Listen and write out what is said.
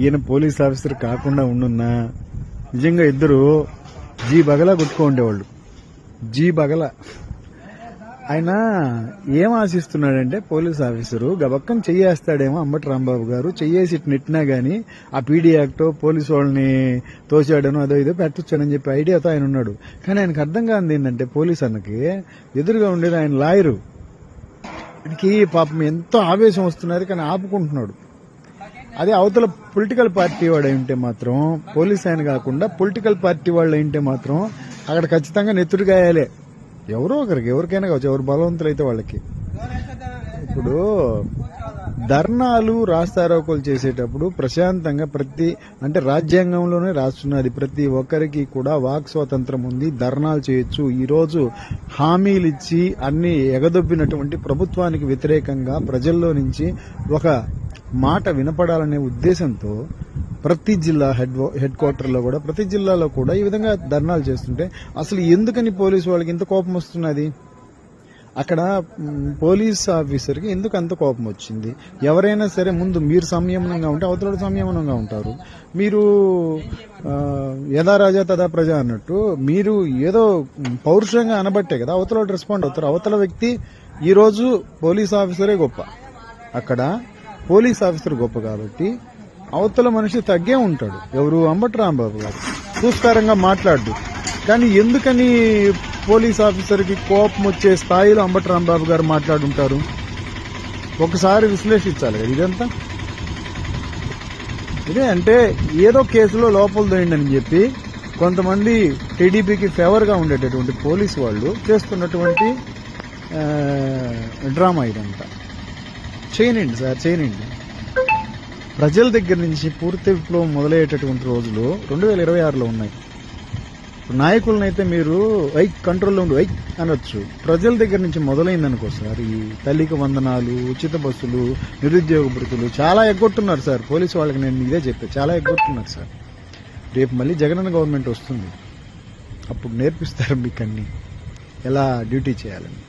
ఈయన police officer కాకుండా ఉండున్నా. నిజంగా ఇద్దరు జీ బగలా కొట్టుకో ఉండేవాళ్ళు. జీ బగల. ఆయన ఏం ఆశిస్తున్నాడంటే పోలీస్ ఆఫీసరు గబక్కం చెయ్యేస్తాడేమో అంబటి రాంబాబు గారు. చెయ్యేసి నెట్టినా గానీ ఆ పీడీ యాక్ట్ పోలీసు వాళ్ళని తోసాడను అదో ఇదో పెట్టొచ్చానని చెప్పి ఐడియాతో ఆయన ఉన్నాడు. కానీ ఆయనకు అర్థం కాంది ఏంటంటే పోలీస్ అన్నకి ఎదురుగా ఉండేది ఆయన లాయరు. ఆయనకి పాపం ఎంతో ఆవేశం వస్తున్నది కానీ ఆపుకుంటున్నాడు. అదే అవతల పొలిటికల్ పార్టీ వాడు ఉంటే మాత్రం పోలీస్ ఆయన కాకుండా పొలిటికల్ పార్టీ వాళ్ళు ఉంటే మాత్రం అక్కడ ఖచ్చితంగా నెత్తురు గాయాలే. ఎవరో ఒకరికి ఎవరికైనా కావచ్చు ఎవరు బలవంతులు అయితే వాళ్ళకి. ఇప్పుడు ధర్నాలు రాస్తారోకోలు చేసేటప్పుడు ప్రశాంతంగా ప్రతి అంటే రాజ్యాంగంలోనే రాస్తున్నది. ప్రతి ఒక్కరికి కూడా వాక్ స్వాతంత్రం ఉంది ధర్నాలు చేయొచ్చు. ఈరోజు హామీలు ఇచ్చి అన్ని ఎగదొబ్బినటువంటి ప్రభుత్వానికి వ్యతిరేకంగా ప్రజల్లో నుంచి ఒక మాట వినపడాలనే ఉద్దేశంతో ప్రతి జిల్లా హెడ్ హెడ్ క్వార్టర్లో కూడా ప్రతి జిల్లాలో కూడా ఈ విధంగా ధర్నాలు చేస్తుంటే అసలు ఎందుకని పోలీసు వాళ్ళకి ఇంత కోపం వస్తున్నది? అక్కడ పోలీస్ ఆఫీసర్కి ఎందుకు అంత కోపం వచ్చింది? ఎవరైనా సరే ముందు మీరు సంయమనంగా ఉంటే అవతల సంయమనంగా ఉంటారు. మీరు యథారాజా యథా రాజా తదా ప్రజ అన్నట్టు మీరు ఏదో పౌరుషంగా అనబట్టే కదా అవతల రెస్పాండ్ అవుతారు. అవతల వ్యక్తి ఈరోజు పోలీస్ ఆఫీసరే గొప్ప. అక్కడ పోలీస్ ఆఫీసర్ గొప్ప కాబట్టి అవతల మనిషి తగ్గే ఉంటాడు. ఎవరు అంబటి రాంబాబు గారు. చూస్కారంగా మాట్లాడు కానీ ఎందుకని పోలీస్ ఆఫీసర్కి కోపం వచ్చే స్థాయిలో అంబటి రాంబాబు గారు మాట్లాడుంటారు? ఒకసారి విశ్లేషించాలి కదా ఇదంతా. ఇదే అంటే ఏదో కేసులో లోపల దోయండి చెప్పి కొంతమంది టీడీపీకి ఫేవర్గా ఉండేటటువంటి పోలీసు వాళ్ళు చేస్తున్నటువంటి డ్రామా ఇదంతా. చేయనండి సార్ చేయనండి ప్రజల దగ్గర నుంచి పూర్తి విప్లవం మొదలయ్యేటటువంటి రోజులు రెండు వేల ఇరవై ఆరులో ఉన్నాయి. నాయకులనైతే మీరు ఐ కంట్రోల్లో ఉండు ఐ అనొచ్చు. ప్రజల దగ్గర నుంచి మొదలైందనుకో సార్. ఈ తల్లికి వందనాలు ఉచిత బస్సులు నిరుద్యోగ భృతులు చాలా ఎగ్గొట్టున్నారు సార్. పోలీసు వాళ్ళకి నేను ఇదే చెప్పాను చాలా ఎగ్గొట్టున్నారు సార్. రేపు మళ్ళీ జగనన్న గవర్నమెంట్ వస్తుంది. అప్పుడు నేర్పిస్తారు మీకు అన్నీ ఎలా డ్యూటీ చేయాలని.